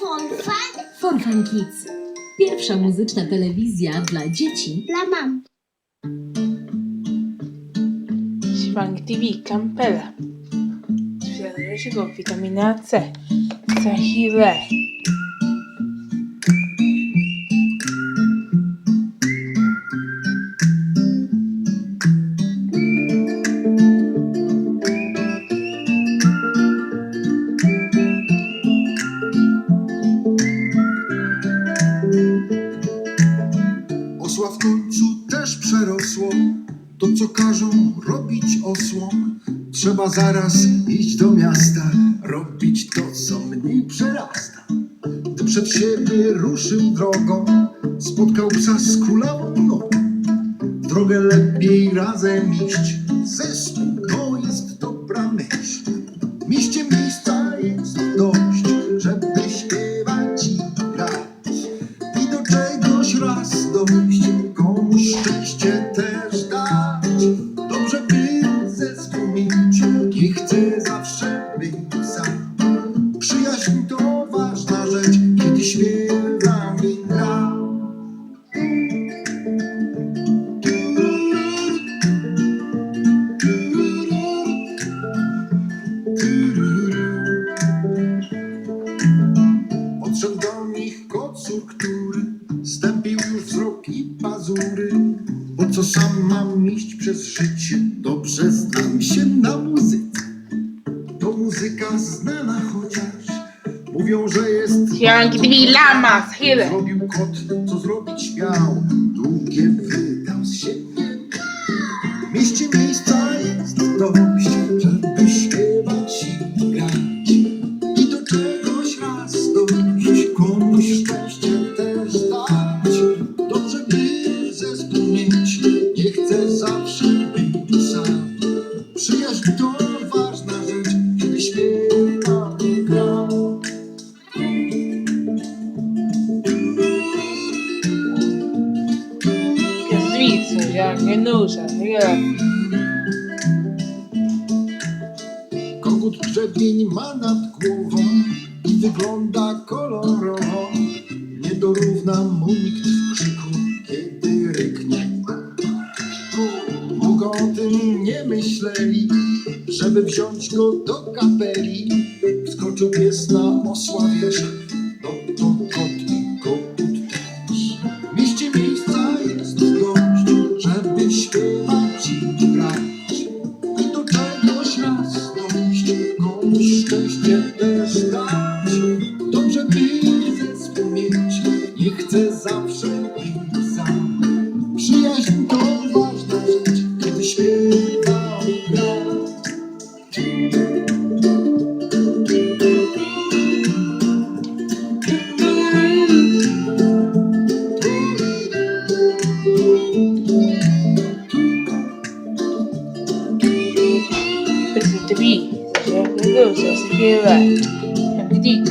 Fonfan For Fun Kids. Pierwsza muzyczna telewizja dla dzieci dla mam. Śwank TV, Campela. Świeżego witamina C. Za też przerosło to, co każą robić osłom. Trzeba zaraz iść do miasta, robić to, co mniej przerasta. Gdy przed siebie ruszył drogą, spotkał psa z królową nogą. Drogę lepiej razem iść, zespół to jest dobra myśl. Mieście miejsca jest dość, żeby śpiewać i grać i do czegoś raz dojść, Po co sam mam iść przez życie? Dobrze znam się na muzyce. To muzyka znana chociaż mówią, że jest. TV, lama, chwilę. Zrobił kot, co zrobić miał. Jak nie nusza, chwilę. Kogut grzebień ma nad głową i wygląda kolorowo. Nie dorówna mu nikt w krzyku, kiedy ryknie. Długo o tym nie myśleli, żeby wziąć go do kapeli. Wskoczył pies na osła wierzch, komuś szczęście też dać. Dobrze by zespół mieć, nie chcę zawsze być sam. Przyjaźń to ważna rzecz, kiedy śpiewam i 六手是第二位，两个。